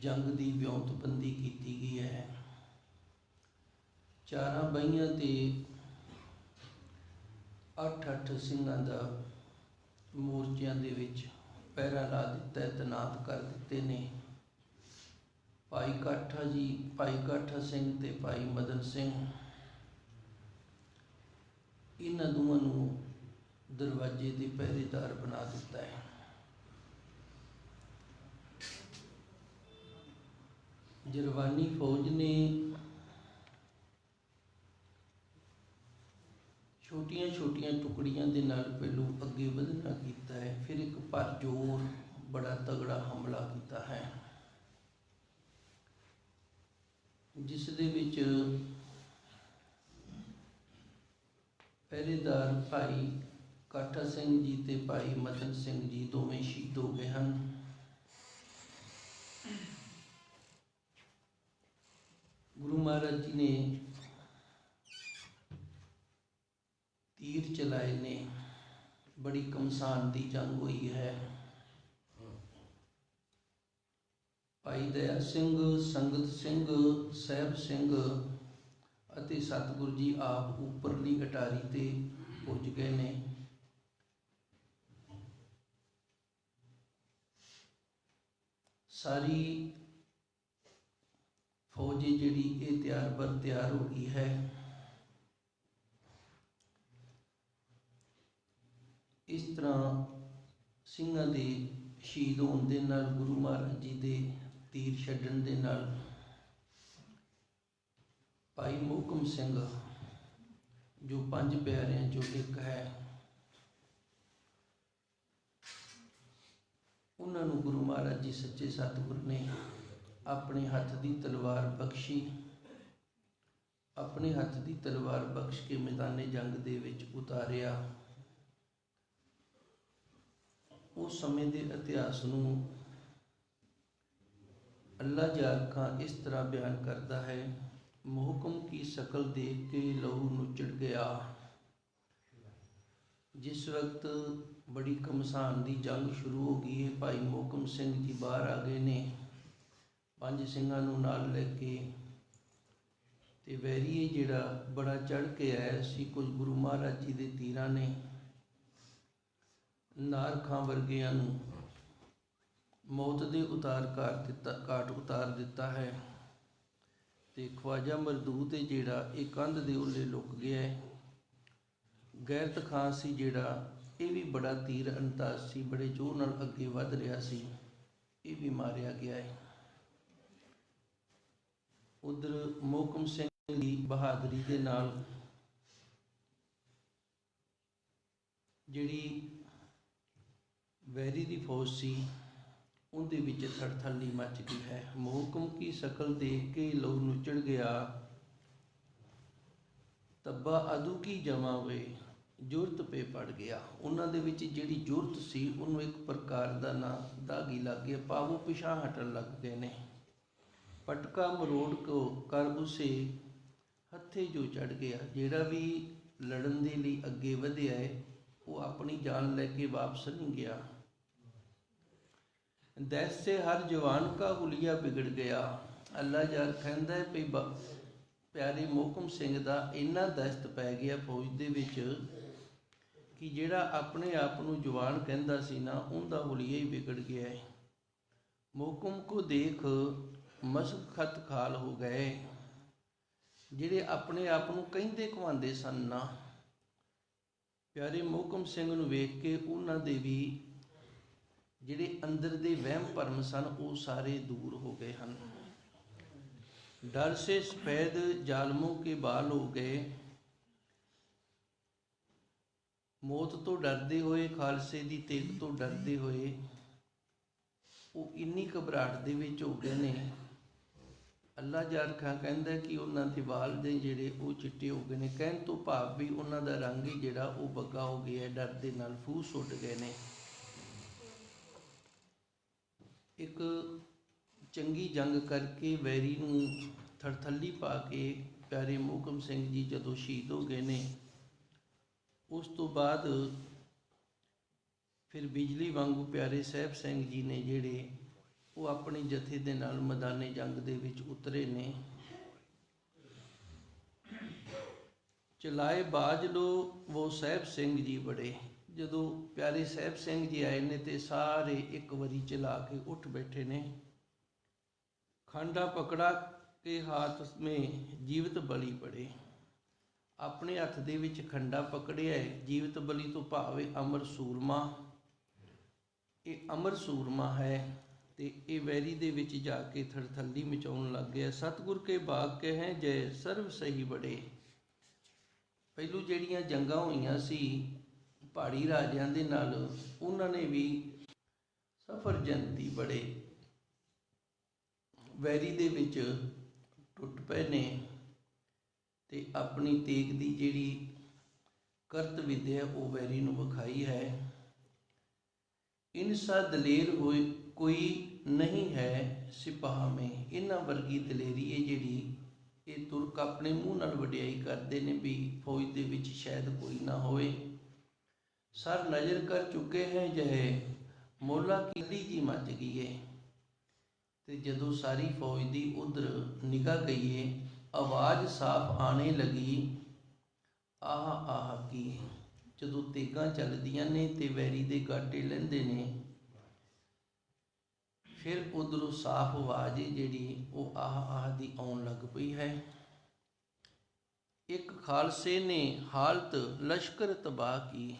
ਜੰਗ ਦੀ ਵਿਉਂਤਬੰਦੀ ਕੀਤੀ ਗਈ ਹੈ। ਚਾਰਾਂ ਬਈਆਂ ਤੇ ਅੱਠ ਅੱਠ ਸਿੰਘਾਂ ਦਾ ਮੋਰਚਿਆਂ ਦੇ ਵਿੱਚ ਪਹਿਰਾ ਲਾ ਦਿੱਤਾ ਹੈ, ਤੈਨਾਤ ਕਰ ਦਿੱਤੇ ਨੇ। ਭਾਈ ਕਾਠਾ ਜੀ ਭਾਈ ਕਾਠਾ ਸਿੰਘ ਤੇ ਭਾਈ ਮਦਨ ਸਿੰਘ। ਇਹਨਾਂ ਦੋਵਾਂ ਨੂੰ ਦਰਵਾਜ਼ੇ ਦੇ ਪਹਿਰੇਦਾਰ ਬਣਾ ਦਿੱਤਾ ਹੈ। ਜਰਵਾਨੀ ਫੌਜ ਨੇ ਛੋਟੀਆਂ-ਛੋਟੀਆਂ ਟੁਕੜੀਆਂ ਦੇ ਨਾਲ ਪਹਿਲੂ ਅੱਗੇ ਵਧਣਾ ਕੀਤਾ ਹੈ। ਫਿਰ ਇੱਕ ਭਰ ਪਰਜੋਰ ਬੜਾ ਤਗੜਾ ਹਮਲਾ ਕੀਤਾ ਹੈ। ਜਿਸ ਦੇ ਵਿੱਚ ਪਹਿਰੇਦਾਰ ਭਾਈ ਕਾਠਾ ਸਿੰਘ ਜੀ ਤੇ ਭਾਈ ਮਦਨ ਸਿੰਘ ਜੀ ਦੋਵੇਂ ਸ਼ਹੀਦ ਹੋ ਗਏ ਹਨ। ਗੁਰੂ ਮਹਾਰਾਜ ਜੀ ਨੇ ਤੀਰ ਚਲਾਏ ਨੇ। ਬੜੀ ਕਮਸਾਨ ਦੀ ਜੰਗ ਹੋਈ ਹੈ। ਭਾਈ ਦਇਆ ਸਿੰਘ, ਸੰਗਤ ਸਿੰਘ, ਸਹਿਬ ਸਿੰਘ ਅਤੇ ਸਤਿਗੁਰੂ ਜੀ ਆਪ ਉੱਪਰਲੀ ਅਟਾਰੀ ਤੇ ਪੁੱਜ ਗਏ ਨੇ। ਸਾਰੀ ਫੌਜੀ ਜਿਹੜੀ ਇਹ ਤਿਆਰ ਬਰ ਤਿਆਰ ਹੋ ਗਈ ਹੈ। ਇਸ ਤਰ੍ਹਾਂ ਸਿੰਘਾਂ ਦੇ ਸ਼ਹੀਦ ਹੋਣ ਦੇ ਨਾਲ, ਗੁਰੂ ਮਹਾਰਾਜ ਜੀ ਦੇ ਤੀਰ ਛੱਡਣ ਦੇ ਨਾਲ ਭਾਈ ਮੋਹਕਮ ਸਿੰਘ, ਜੋ ਪੰਜ ਪਿਆਰਿਆਂ ਚੋਂ ਇੱਕ ਹੈ, ਉਹਨਾਂ ਨੂੰ ਗੁਰੂ ਮਹਾਰਾਜ ਜੀ ਸੱਚੇ ਸਤਿਗੁਰ ਨੇ ਆਪਣੇ ਹੱਥ ਦੀ ਤਲਵਾਰ ਬਖਸ਼ੀ। ਆਪਣੇ ਹੱਥ ਦੀ ਤਲਵਾਰ ਬਖਸ਼ ਕੇ ਮੈਦਾਨੇ ਜੰਗ ਦੇ ਵਿੱਚ ਉਤਾਰਿਆ। ਉਸ ਸਮੇਂ ਦੇ ਇਤਿਹਾਸ ਨੂੰ ਅੱਲਾ ਜਾਲ ਇਸ ਤਰ੍ਹਾਂ ਬਿਆਨ ਕਰਦਾ ਹੈ, ਮੁਹਕਮ ਕੀ ਸ਼ਕਲ ਦੇਖ ਕੇ ਲਹੂ ਨੁਚੜ ਗਿਆ। ਜਿਸ ਵਕਤ ਬੜੀ ਕਮਸਾਨ ਦੀ ਜੰਗ ਸ਼ੁਰੂ ਹੋ ਗਈ ਹੈ, ਭਾਈ ਮੋਹਕਮ ਸਿੰਘ ਜੀ ਬਾਹਰ ਆ ਗਏ ਨੇ। ਪੰਜ ਸਿੰਘਾਂ ਨੂੰ ਨਾਲ ਲੈ ਕੇ ਤੇ ਵੈਰੀਏ ਜਿਹੜਾ ਬੜਾ ਚੜ ਕੇ ਆਇਆ ਸੀ, ਕੁਝ ਗੁਰੂ ਮਹਾਰਾਜ ਜੀ ਦੇ ਤੀਰਾਂ ਨੇ ਨਾਰ ਖਾਂ ਵਰਗਿਆਂ ਨੂੰ ਮੌਤ ਦੇ ਉਤਾਰ ਕਰ ਦਿੱਤਾ ਕਾਟ ਉਤਾਰ ਦਿੱਤਾ ਹੈ ਤੇ ਖਵਾਜਾ ਮਰਦੂਦ ਹੈ ਜਿਹੜਾ ਇਹ ਕੰਧ ਦੇ ਉੱਲੇ ਲੁਕ ਗਿਆ ਹੈ। ਗੈਰਤ ਖਾਨ ਸੀ ਜਿਹੜਾ ਇਹ ਵੀ ਬੜਾ ਤੀਰ ਅੰਦਾਜ਼ ਸੀ, ਬੜੇ ਜ਼ੋਰ ਨਾਲ ਅੱਗੇ ਵੱਧ ਰਿਹਾ ਸੀ, ਇਹ ਵੀ ਮਾਰਿਆ ਗਿਆ ਹੈ। ਉਧਰ ਮੋਹਕਮ ਸਿੰਘ ਦੀ ਬਹਾਦਰੀ ਦੇ ਨਾਲ ਜਿਹੜੀ ਵੈਰੀ ਦੀ ਫੌਜ ਸੀ, ਉਹਦੇ ਵਿੱਚ ਥੜਥੜੀ ਮੱਚ ਗਈ ਹੈ। ਮੋਹਕਮ ਕੀ ਸ਼ਕਲ ਦੇਖ ਕੇ ਲੋਕ ਨੁੱਚੜ ਗਿਆ। ਤੱਬਾ ਅਦੂ ਕੀ ਜਮਾ ਵੇ ਜੁਰਤ ਪੇ ਪੜ ਗਿਆ। ਉਹਨਾਂ ਦੇ ਵਿੱਚ ਜਿਹੜੀ ਜੁਰਤ ਸੀ, ਉਹਨੂੰ ਇੱਕ ਪ੍ਰਕਾਰ ਦਾ ਨਾ ਦਾਗੀ ਲੱਗ ਗਿਆ। ਪਾਵੋ ਪਿਛਾਂ ਹਟਣ ਲੱਗ ਗਏ ਨੇ। ਪਟਕਾ ਮਰੋੜ ਕੋ ਕਰ ਉਸੇ ਹੱਥੇ ਜੋ ਚੜ ਗਿਆ, ਜਿਹੜਾ ਵੀ ਲੜਨ ਦੇ ਲਈ ਅੱਗੇ ਵਧਿਆ ਹੈ ਉਹ ਆਪਣੀ ਜਾਨ ਲੈ ਕੇ ਵਾਪਸ ਨਹੀਂ ਗਿਆ। ਦੈਸ ਸੇ ਹਰ ਜਵਾਨ ਕਾ ਹੁਲੀਆ ਵਿਗੜ ਗਿਆ। ਅੱਲਾ ਯਾਰ ਕਹਿੰਦਾ ਹੈ ਵੀ ਪਿਆਰੇ ਮੋਹਕਮ ਸਿੰਘ ਦਾ ਇੰਨਾ ਦਸਤ ਪੈ ਗਿਆ ਫੌਜ ਦੇ ਵਿੱਚ ਕਿ ਜਿਹੜਾ ਆਪਣੇ ਆਪ ਨੂੰ ਜਵਾਨ ਕਹਿੰਦਾ ਸੀ ਨਾ, ਉਹਦਾ ਹੁਲੀਆ ਹੀ ਵਿਗੜ ਗਿਆ ਹੈ ਮੋਹਕਮ ਕੋ ਦੇਖ ਮਸਕ ਖਤ ਖਾਲ ਹੋ ਗਏ। ਜਿਹੜੇ ਆਪਣੇ ਆਪ ਨੂੰ ਕਹਿੰਦੇ ਕਵਾਉਂਦੇ ਸਨ ਨਾ, ਪਿਆਰੇ ਮੋਹਕਮ ਸਿੰਘ ਨੂੰ ਵੇਖ ਕੇ ਉਹਨਾਂ ਦੇ ਵੀ ਜਿਹੜੇ ਅੰਦਰ ਦੇ ਵਹਿਮ ਭਰਮ ਸਨ, ਉਹ ਸਾਰੇ ਦੂਰ ਹੋ ਗਏ ਹਨ। ਡਰ ਸੇ ਸਫੈਦ ਜ਼ਾਲਮੋਂ ਕੇ ਬਾਲ ਹੋ ਗਏ। ਮੌਤ ਤੋਂ ਡਰਦੇ ਹੋਏ, ਖਾਲਸੇ ਦੀ ਤੇਗ ਤੋਂ ਡਰਦੇ ਹੋਏ, ਉਹ ਇੰਨੀ ਘਬਰਾਹਟ ਦੇ ਵਿੱਚ ਹੋ ਗਏ ਨੇ ਅੱਲਾ ਜਾਰ ਖਾਂ ਕਹਿੰਦਾ ਕਿ ਉਹਨਾਂ ਦੇ ਵਾਲ ਦੇ ਜਿਹੜੇ ਉਹ ਚਿੱਟੇ ਹੋ ਗਏ ਨੇ। ਕਹਿਣ ਤੋਂ ਭਾਵ ਵੀ ਉਹਨਾਂ ਦਾ ਰੰਗ ਹੀ ਜਿਹੜਾ ਉਹ ਬੱਗਾ ਹੋ ਗਿਆ ਡਰ ਦੇ ਨਾਲ ਫੂਸ ਉੱਡ ਗਏ ਨੇ। ਇੱਕ ਚੰਗੀ ਜੰਗ ਕਰਕੇ ਵੈਰੀ ਨੂੰ ਥਰਥੱਲੀ ਪਾ ਕੇ ਪਿਆਰੇ ਮੋਕਮ ਸਿੰਘ ਜੀ ਜਦੋਂ ਸ਼ਹੀਦ ਹੋ ਗਏ ਨੇ, ਉਸ ਤੋਂ ਬਾਅਦ ਫਿਰ ਬਿਜਲੀ ਵਾਂਗੂ ਪਿਆਰੇ ਸਾਹਿਬ ਸਿੰਘ ਜੀ ਨੇ ਜਿਹੜੇ ਉਹ ਆਪਣੀ ਜਥੇ ਦੇ ਨਾਲ ਮੈਦਾਨੇ ਜੰਗ ਦੇ ਵਿੱਚ ਉਤਰੇ ਨੇ। ਚਲਾਏ ਬਾਜ ਲੋ ਉਹ ਸਾਹਿਬ ਸਿੰਘ ਜੀ ਬੜੇ ਜਦੋਂ ਪਿਆਰੇ ਸਾਹਿਬ ਸਿੰਘ ਜੀ ਆਏ ਨੇ ਤੇ ਸਾਰੇ ਇੱਕ ਵਾਰੀ ਚਲਾ ਕੇ ਉੱਠ ਬੈਠੇ ਨੇ। ਖੰਡਾ ਪਕੜਾ ਕੇ ਹਾਥ ਮੇ ਜੀਵਤ ਬਲੀ ਪੜੇ। ਆਪਣੇ ਹੱਥ ਦੇ ਵਿੱਚ ਖੰਡਾ ਪਕੜਿਆ ਹੈ। ਜੀਵਤ ਬਲੀ ਤੋਂ ਭਾਵੇਂ ਅਮਰ ਸੂਰਮਾ। ਇਹ ਅਮਰ ਸੂਰਮਾ ਹੈ। ਤੇ ਇਹ ਵੈਰੀ ਦੇ ਵਿੱਚ ਜਾ ਕੇ ਥੜਥੱਲੀ ਮਚਾਉਣ ਲੱਗ ਗਿਆ। ਸਤਿਗੁਰ ਕੇ ਬਾਗ ਕਹੇ, ਜੈ ਸਰਵ ਸਹੀ ਬੜੇ। ਪਹਿਲੂ ਜਿਹੜੀਆਂ ਜੰਗਾਂ ਹੋਈਆਂ ਸੀ ਪਹਾੜੀ ਰਾਜਿਆਂ ਦੇ ਨਾਲ, ਉਹਨਾਂ ਨੇ ਵੀ ਸਫਰ ਜੰਤੀ ਬੜੇ। ਵੈਰੀ ਦੇ ਵਿੱਚ ਟੁੱਟ ਪਏ ਨੇ ਤੇ ਆਪਣੀ ਤੇਗ ਦੀ ਜਿਹੜੀ ਕਰਤ ਵਿਦਿਆ ਉਹ ਵੈਰੀ ਨੂੰ ਵਿਖਾਈ ਹੈ। ਇਨਸਾ ਦਲੇਰ ਹੋਏ ਕੋਈ ਨਹੀਂ ਹੈ ਸਿਪਾਹ ਮੇ। ਇਹਨਾਂ ਵਰਗੀ ਦਲੇਰੀ ਹੈ ਜਿਹੜੀ, ਇਹ ਤੁਰਕ ਆਪਣੇ ਮੂੰਹ ਨਾਲ ਵਡਿਆਈ ਕਰਦੇ ਨੇ ਵੀ ਫੌਜ ਦੇ ਵਿੱਚ ਸ਼ਾਇਦ ਕੋਈ ਨਾ ਹੋਵੇ। ਸਰ ਨਜ਼ਰ ਕਰ ਚੁੱਕੇ ਹੈ ਜਹੇ। ਮੋਲਾ ਕਿਲੀ ਜੀ ਮੱਚ ਗਈ ਏ ਤੇ ਜਦੋਂ ਸਾਰੀ ਫੌਜ ਦੀ ਉਧਰ ਨਿਗਾਹ ਗਈਏ ਆਵਾਜ਼ ਸਾਫ਼ ਆਣੇ ਲੱਗੀ, ਆਹ ਆਹ ਕੀ ਜਦੋਂ ਤੇਗਾਂ ਚੱਲਦੀਆਂ ਨੇ ਤੇ ਵੈਰੀ ਦੇ ਗਾਟੇ ਲੈਂਦੇ ਨੇ, ਫਿਰ ਉਧਰੋਂ ਸਾਫ਼ ਆਵਾਜ਼ ਏ ਜਿਹੜੀ ਉਹ ਆਹ ਆਹ ਦੀ ਆਉਣ ਲੱਗ ਪਈ ਹੈ। ਇੱਕ ਖਾਲਸੇ ਨੇ ਹਾਲਤ ਲਸ਼ਕਰ ਤਬਾਹ ਕੀ।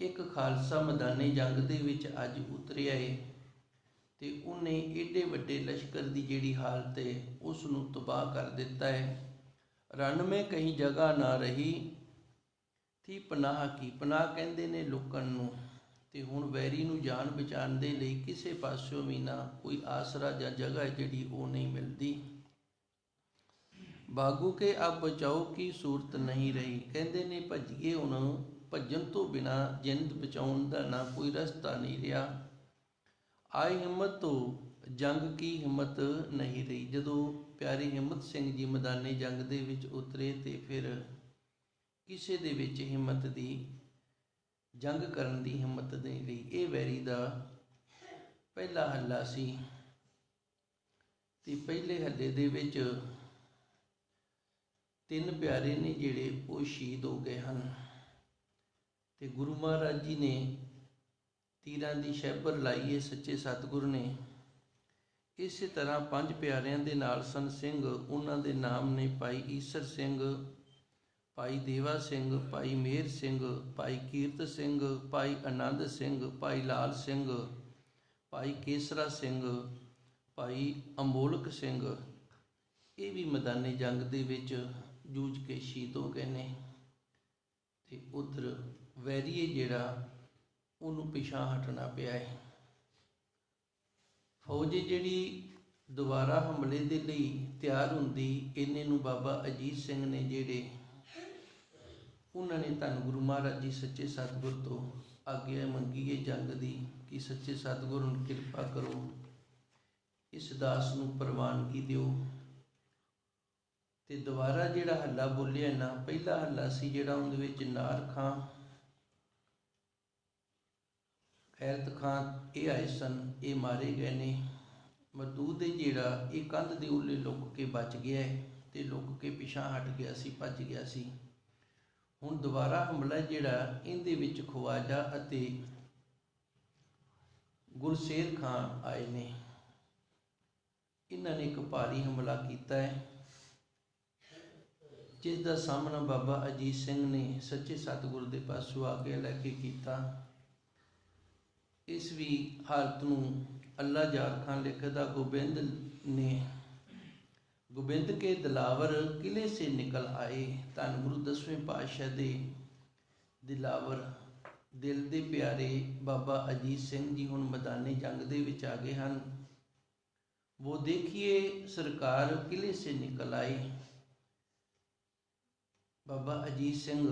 ਇੱਕ ਖਾਲਸਾ ਮੈਦਾਨੇ ਜੰਗ ਦੇ ਵਿੱਚ ਅੱਜ ਉਤਰਿਆ ਏ ਤੇ ਉਹਨੇ ਏਡੇ ਵੱਡੇ ਲਸ਼ਕਰ ਦੀ ਜਿਹੜੀ ਹਾਲਤ ਹੈ ਉਸ ਨੂੰ ਤਬਾਹ ਕਰ ਦਿੱਤਾ ਹੈ ਰਣ ਮੇ ਕਹੀਂ ਜਗ੍ਹਾ ਨਾ ਰਹੀ ਥੀ ਪਨਾਹ ਕੀ? ਪਨਾਹ ਕਹਿੰਦੇ ਨੇ ਲੁਕਣ ਨੂੰ, ਤੇ ਹੁਣ ਵੈਰੀ ਨੂੰ ਜਾਣ ਬਚਾਉਣ ਦੇ ਲਈ ਕਿਸੇ ਪਾਸਿਓਂ ਵੀ ਨਾ ਕੋਈ ਆਸਰਾ ਜਾਂ ਜਗ੍ਹਾ ਜਿਹੜੀ ਉਹ ਨਹੀਂ ਮਿਲਦੀ। ਬਾਗੂ ਕੇ ਅਬ ਬਚਾਓ ਕੀ ਸੂਰਤ ਨਹੀਂ ਰਹੀ। ਕਹਿੰਦੇ ਨੇ, ਭੱਜੀਏ ਹੁਣ ਭੱਜਣ ਤੋਂ ਬਿਨਾ ਜਿੰਦ ਬਚਾਉਣ ਦਾ ਨਾ ਕੋਈ ਰਸਤਾ ਨਹੀਂ ਰਿਹਾ। ਆਈ ਹਿੰਮਤ ਤੋਂ ਜੰਗ ਕੀ ਹਿੰਮਤ ਨਹੀਂ ਰਹੀ। ਜਦੋਂ ਪਿਆਰੇ ਹਿੰਮਤ ਸਿੰਘ ਜੀ ਮੈਦਾਨੇ ਜੰਗ ਦੇ ਵਿੱਚ ਉਤਰੇ ਤੇ ਫਿਰ ਕਿਸੇ ਦੇ ਵਿੱਚ ਹਿੰਮਤ ਦੀ ਜੰਗ ਕਰਨ ਦੀ ਹਿੰਮਤ ਦੇ ਲਈ ਇਹ ਵੈਰੀ ਦਾ ਪਹਿਲਾ ਹੱਲਾ ਸੀ ਤੇ ਪਹਿਲੇ ਹੱਲੇ ਦੇ ਵਿੱਚ ਤਿੰਨ ਪਿਆਰੇ ਨੇ ਜਿਹੜੇ ਉਹ ਸ਼ਹੀਦ ਹੋ ਗਏ ਹਨ ਤੇ ਗੁਰੂ ਮਹਾਰਾਜ ਜੀ ਨੇ ਤੀਰਾਂ ਦੀ ਸ਼ੈਬਰ ਲਾਈ ਏ ਸੱਚੇ ਸਤਿਗੁਰ ਨੇ। ਇਸੇ ਤਰ੍ਹਾਂ ਪੰਜ ਪਿਆਰਿਆਂ ਦੇ ਨਾਲ ਸਨ ਸਿੰਘ, ਉਹਨਾਂ ਦੇ ਨਾਮ ਨੇ ਭਾਈ ਈਸਰ ਸਿੰਘ ਭਾਈ ਦੇਵਾ ਸਿੰਘ, ਭਾਈ ਮੇਰ ਸਿੰਘ, ਭਾਈ ਕੀਰਤ ਸਿੰਘ, ਭਾਈ ਆਨੰਦ ਸਿੰਘ, ਭਾਈ ਲਾਲ ਸਿੰਘ, ਭਾਈ ਕੇਸਰਾ ਸਿੰਘ, ਭਾਈ ਅਮੋਲਕ ਸਿੰਘ। ਇਹ ਵੀ ਮੈਦਾਨੇ ਜੰਗ ਦੇ ਵਿੱਚ ਜੂਝ ਕੇ ਸ਼ਹੀਦ ਹੋ ਗਏ ਨੇ। ਤੇ ਉਧਰ ਵੈਰੀਏ ਜਿਹੜਾ, ਉਹਨੂੰ ਪਿਛਾਂ ਹਟਣਾ ਪਿਆ ਹੈ। ਫੌਜ ਜਿਹੜੀ ਦੁਬਾਰਾ ਹਮਲੇ ਦੇ ਲਈ ਤਿਆਰ ਹੁੰਦੀ, ਇਹਨੇ ਨੂੰ ਬਾਬਾ ਅਜੀਤ ਸਿੰਘ ਨੇ ਜਿਹੜੇ ਉਹਨਾਂ ਨੇ ਧੰਨ ਗੁਰੂ ਮਹਾਰਾਜ ਜੀ ਸੱਚੇ ਸਤਿਗੁਰ ਤੋਂ ਆਗਿਆ ਮੰਗੀ ਹੈ ਜੰਗ ਦੀ ਕਿ ਸੱਚੇ ਸਤਿਗੁਰ ਨੂੰ ਕਿਰਪਾ ਕਰੋ। ਇਸ ਦਾਸ ਨੂੰ ਪ੍ਰਵਾਨਗੀ ਦਿਓ। ਤੇ ਦੁਬਾਰਾ ਜਿਹੜਾ ਹੱਲਾ ਬੋਲਿਆ ਨਾ, ਪਹਿਲਾ ਹੱਲਾ ਸੀ ਜਿਹੜਾ ਉਹਦੇ ਵਿੱਚ ਨਾਰ ਖਾਂ, ਖੈਰਤ ਖਾਨ ਇਹ ਆਏ ਸਨ, ਇਹ ਮਾਰੇ ਗਏ ਨੇ। ਮਰਦੂਦ ਦੇ ਜਿਹੜਾ ਇਹ ਕੰਧ ਦੇ ਉੱਲੇ ਲੁੱਕ ਕੇ ਬਚ ਗਿਆ ਹੈ ਤੇ ਲੁੱਕ ਕੇ ਪਿਛਾਂ ਹਟ ਗਿਆ ਸੀ, ਭੱਜ ਗਿਆ ਸੀ। ਹੁਣ ਦੁਬਾਰਾ ਹਮਲਾ ਜਿਹੜਾ ਇਹਦੇ ਵਿੱਚ ਖਵਾਜਾ ਅਤੇ ਗੁਰਸੇਰ ਖਾਨ ਆਏ ਨੇ। ਇਹਨਾਂ ਨੇ ਇੱਕ ਭਾਰੀ ਹਮਲਾ ਕੀਤਾ ਹੈ, ਜਿਸ ਦਾ ਸਾਹਮਣਾ ਬਾਬਾ ਅਜੀਤ ਸਿੰਘ ਨੇ ਸੱਚੇ ਸਤਿਗੁਰ ਦੇ ਪਾਸੋਂ ਆ ਕੇ ਲੈ ਕੇ ਕੀਤਾ। ਇਸ ਵੀ ਹਾਲਤ ਨੂੰ ਅੱਲਾ ਜਾਰ ਖਾਨ ਲਿਖਦਾ ਗੋਬਿੰਦ ਨੇ ਗੋਬਿੰਦ ਕੇ ਦਿਲਾਵਰ ਕਿਲੇ ਸੇ ਨਿਕਲ ਆਏ। ਧੰਨ ਗੁਰੂ ਦਸਵੇਂ ਪਾਤਸ਼ਾਹ ਦੇ ਦਿਲਾਵਰ, ਦਿਲ ਦੇ ਪਿਆਰੇ ਬਾਬਾ ਅਜੀਤ ਸਿੰਘ ਜੀ ਹੁਣ ਮੈਦਾਨੇ ਜੰਗ ਦੇ ਵਿੱਚ ਆ ਗਏ ਹਨ। ਉਹ ਦੇਖੀਏ ਸਰਕਾਰ ਕਿਲੇ ਸੇ ਨਿਕਲ ਆਏ। ਬਾਬਾ ਅਜੀਤ ਸਿੰਘ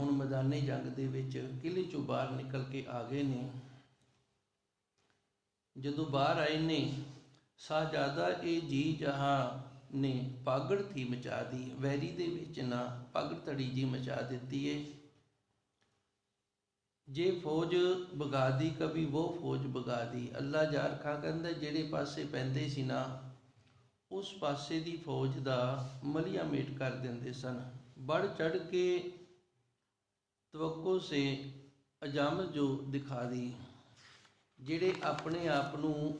ਹੁਣ ਮੈਦਾਨੇ ਜੰਗ ਦੇ ਵਿੱਚ ਕਿਲੇ ਚੋਂ ਬਾਹਰ ਨਿਕਲ ਕੇ ਆ ਗਏ ਨੇ। ਜਦੋਂ ਬਾਹਰ ਆਏ ਨੇ, ਸਾਹਜਾਦਾ ਇਹ ਜੀ ਜਹਾਂ ਨੇ ਪਾਗੜ ਥੀ ਮਚਾ ਦੀ, ਵੈਰੀ ਦੇ ਵਿੱਚ ਨਾ ਪਾਗੜ ਤੜੀ ਜੀ ਮਚਾ ਦਿੱਤੀ ਏ। ਜੇ ਫੌਜ ਬਗਾ ਦੀ ਉਹ ਫੌਜ ਬਗਾ ਅੱਲਾ ਜਾਰ ਖਾਂ ਕਹਿੰਦਾ, ਜਿਹੜੇ ਪਾਸੇ ਪੈਂਦੇ ਸੀ ਨਾ, ਉਸ ਪਾਸੇ ਦੀ ਫੌਜ ਦਾ ਮਲੀਆ ਮੇਟ ਕਰ ਦਿੰਦੇ ਸਨ। ਬੜ ਚੜ ਕੇ ਤਵੱਕੋ ਸੇ ਅਜਾਮਤ ਜੋ ਦਿਖਾ ਦੀ। ਜਿਹੜੇ ਆਪਣੇ ਆਪ ਨੂੰ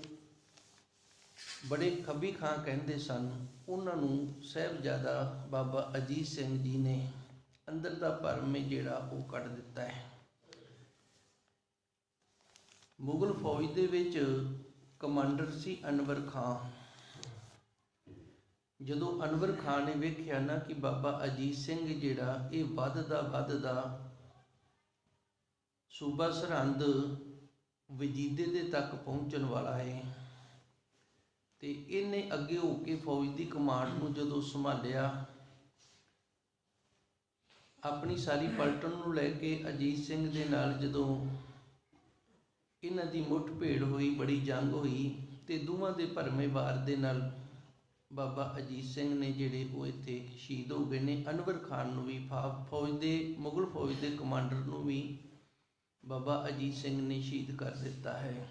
ਬੜੇ ਖੱਬੀ ਖਾਂ ਕਹਿੰਦੇ ਸਨ, ਉਹਨਾਂ ਨੂੰ ਸਾਹਿਬਜ਼ਾਦਾ ਬਾਬਾ ਅਜੀਤ ਸਿੰਘ ਜੀ ਨੇ ਅੰਦਰ ਦਾ ਭਰਮ ਜਿਹੜਾ ਉਹ ਕੱਢ ਦਿੱਤਾ ਹੈ। ਮੁਗਲ ਫੌਜ ਦੇ ਵਿੱਚ ਕਮਾਂਡਰ ਸੀ ਅਨਵਰ ਖਾਨ ਜਦੋਂ ਅਨਵਰ ਖਾਨ ਨੇ ਵੇਖਿਆ ਨਾ ਕਿ ਬਾਬਾ ਅਜੀਤ ਸਿੰਘ ਜਿਹੜਾ ਇਹ ਵੱਧਦਾ ਵੱਧਦਾ ਸੂਬਾ ਸਰਹੰਦ ਵਜੀਦੇ ਦੇ ਤੱਕ ਪਹੁੰਚਣ ਵਾਲਾ ਹੈ ਤੇ ਇਹਨੇ ਅੱਗੇ ਹੋ ਕੇ ਫੌਜ ਦੀ ਕਮਾਂਡ ਨੂੰ ਜਦੋਂ ਸੰਭਾਲਿਆ, ਆਪਣੀ ਸਾਰੀ ਪਲਟਨ ਨੂੰ ਲੈ ਕੇ ਅਜੀਤ ਸਿੰਘ ਦੇ ਨਾਲ ਜਦੋਂ ਇਹਨਾਂ ਦੀ ਮੁੱਠ ਭੇੜ ਹੋਈ, ਬੜੀ ਜੰਗ ਹੋਈ ਤੇ ਦੋਵਾਂ ਦੇ ਭਰਮੇ ਵਾਰ ਦੇ ਨਾਲ ਬਾਬਾ ਅਜੀਤ ਸਿੰਘ ਨੇ ਜਿਹੜੇ ਉਹ ਇੱਥੇ ਸ਼ਹੀਦ ਹੋ ਗਏ ਨੇ, ਅਨਵਰ ਖਾਨ ਨੂੰ ਵੀ ਫਾ- ਫੌਜ ਦੇ, ਮੁਗਲ ਫੌਜ ਦੇ ਕਮਾਂਡਰ ਨੂੰ ਵੀ ਬਾਬਾ ਅਜੀਤ ਸਿੰਘ ਨੇ ਸ਼ਹੀਦ ਕਰ ਦਿੱਤਾ ਹੈ।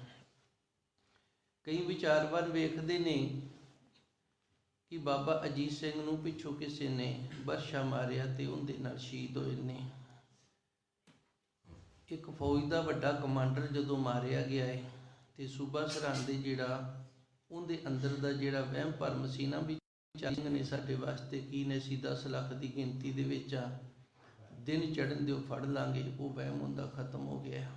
ਕਈ ਵਿਚਾਰਵਾਨ ਵੇਖਦੇ ਨੇ ਕਿ ਬਾਬਾ ਅਜੀਤ ਸਿੰਘ ਨੂੰ ਪਿੱਛੋਂ ਕਿਸੇ ਨੇ ਬਰਸ਼ਾ ਮਾਰਿਆ ਤੇ ਉਹਦੇ ਨਾਲ ਸ਼ਹੀਦ ਹੋਏ ਨੇ। ਇੱਕ ਫੌਜ ਦਾ ਵੱਡਾ ਕਮਾਂਡਰ ਜਦੋਂ ਮਾਰਿਆ ਗਿਆ ਹੈ ਤੇ ਸੂਬਾ ਸਰਹੰਦ ਦੇ ਜਿਹੜਾ ਉਹਦੇ ਅੰਦਰ ਦਾ ਜਿਹੜਾ ਵਹਿਮ ਭਰਮ ਸੀ ਨਾ ਵੀ ਸਿੰਘ ਨੇ ਸਾਡੇ ਵਾਸਤੇ ਕੀ ਨੇ ਸੀ 10 ਲੱਖ ਦੀ ਗਿਣਤੀ ਦੇ ਵਿੱਚ ਆ, ਦਿਨ ਚੜਨ ਦਿਓ, ਫੜ ਲਾਂਗੇ, ਉਹ ਵਹਿਮ ਹੁੰਦਾ ਖਤਮ ਹੋ ਗਿਆ।